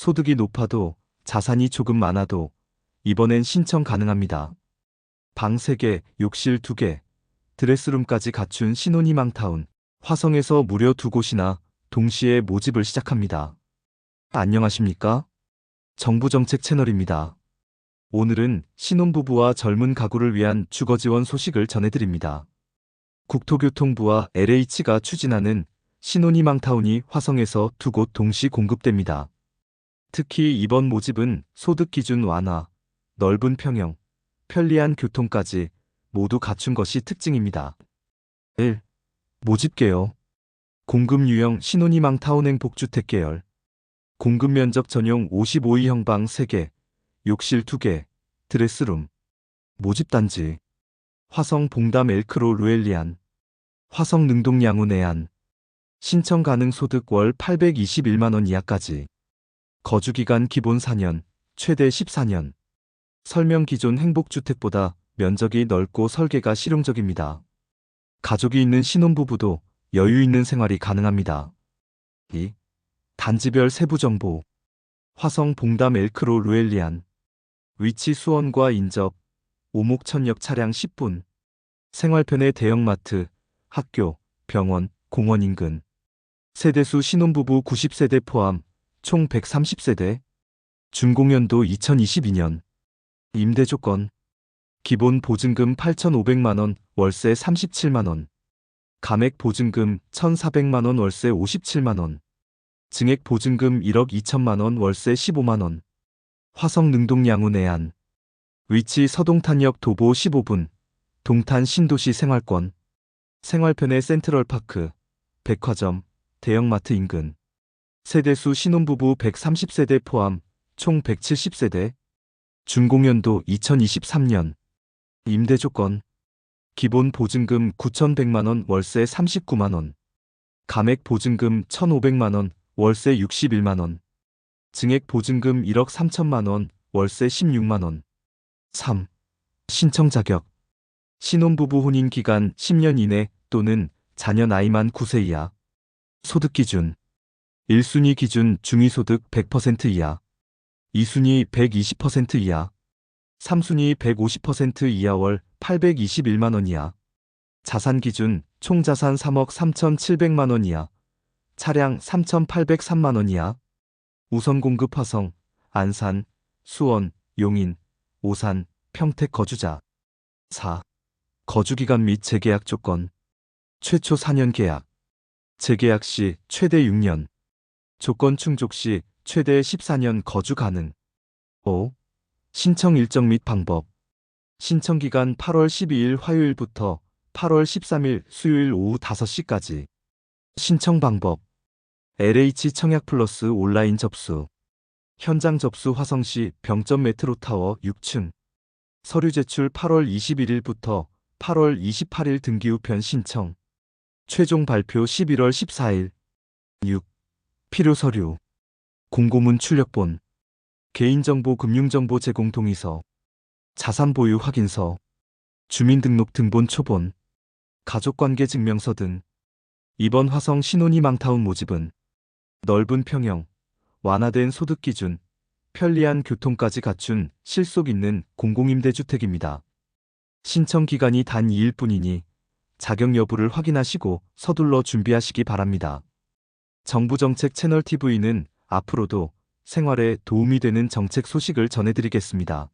소득이 높아도 자산이 조금 많아도 이번엔 신청 가능합니다. 방 3개, 욕실 2개, 드레스룸까지 갖춘 신혼희망타운, 화성에서 무려 두 곳이나 동시에 모집을 시작합니다. 안녕하십니까? 정부정책 채널입니다. 오늘은 신혼부부와 젊은 가구를 위한 주거지원 소식을 전해드립니다. 국토교통부와 LH가 추진하는 신혼희망타운이 화성에서 두 곳 동시 공급됩니다. 특히 이번 모집은 소득 기준 완화, 넓은 평형, 편리한 교통까지 모두 갖춘 것이 특징입니다. 1. 모집 계열 공급 유형 신혼희망 타운행 복주택 계열. 공급 면적 전용 55이 형방 3개, 욕실 2개, 드레스룸. 모집 단지. 화성 봉담 엘크로 루엘리안. 화성 능동 양운 해안. 신청 가능 소득 월 821만 원 이하까지 거주 기간 기본 4년, 최대 14년. 설명 기존 행복주택보다 면적이 넓고 설계가 실용적입니다. 가족이 있는 신혼부부도 여유 있는 생활이 가능합니다. 2. 단지별 세부 정보. 화성 봉담 엘크로 루엘리안. 위치 수원과 인접. 오목천역 차량 10분. 생활편의 대형마트, 학교, 병원, 공원 인근. 세대수 신혼부부 90세대 포함 총 130세대. 준공연도 2022년. 임대 조건. 기본 보증금 8,500만원, 월세 37만원. 감액 보증금 1,400만원, 월세 57만원. 증액 보증금 1억 2천만원, 월세 15만원. 화성 능동 양운 해안. 위치 서동탄역 도보 15분. 동탄 신도시 생활권. 생활편의 센트럴파크, 백화점, 대형마트 인근. 세대수 신혼부부 130세대 포함 총 170세대. 준공연도 2023년. 임대 조건. 기본 보증금 9,100만원, 월세 39만원. 감액 보증금 1,500만원, 월세 61만원. 증액 보증금 1억 3천만원, 월세 16만원. 3. 신청 자격. 신혼부부 혼인 기간 10년 이내 또는 자녀 나이만 9세 이하. 소득 기준. 1순위 기준 중위소득 100% 이하. 2순위 120% 이하. 3순위 150% 이하 월 821만 원 이하. 자산 기준 총 자산 3억 3,700만 원 이하. 차량 3,803만 원 이하. 우선 공급 화성, 안산, 수원, 용인, 오산, 평택 거주자. 4. 거주기간 및 재계약 조건. 최초 4년 계약. 재계약 시 최대 6년. 조건 충족 시 최대 14년 거주 가능. 5. 신청 일정 및 방법. 신청 기간 8월 12일 화요일부터 8월 13일 수요일 오후 5시까지. 신청 방법. LH 청약 플러스 온라인 접수. 현장 접수 화성시 병점 메트로 타워 6층. 서류 제출 8월 21일부터 8월 28일 등기 우편 신청. 최종 발표 11월 14일. 6. 필요 서류. 공고문 출력본. 개인정보 금융정보 제공 동의서. 자산 보유 확인서. 주민등록 등본 초본. 가족관계 증명서 등. 이번 화성 신혼희망타운 모집은 넓은 평형, 완화된 소득 기준, 편리한 교통까지 갖춘 실속 있는 공공임대주택입니다. 신청 기간이 단 2일 뿐이니 자격 여부를 확인하시고 서둘러 준비하시기 바랍니다. 정부정책 채널 TV는 앞으로도 생활에 도움이 되는 정책 소식을 전해드리겠습니다.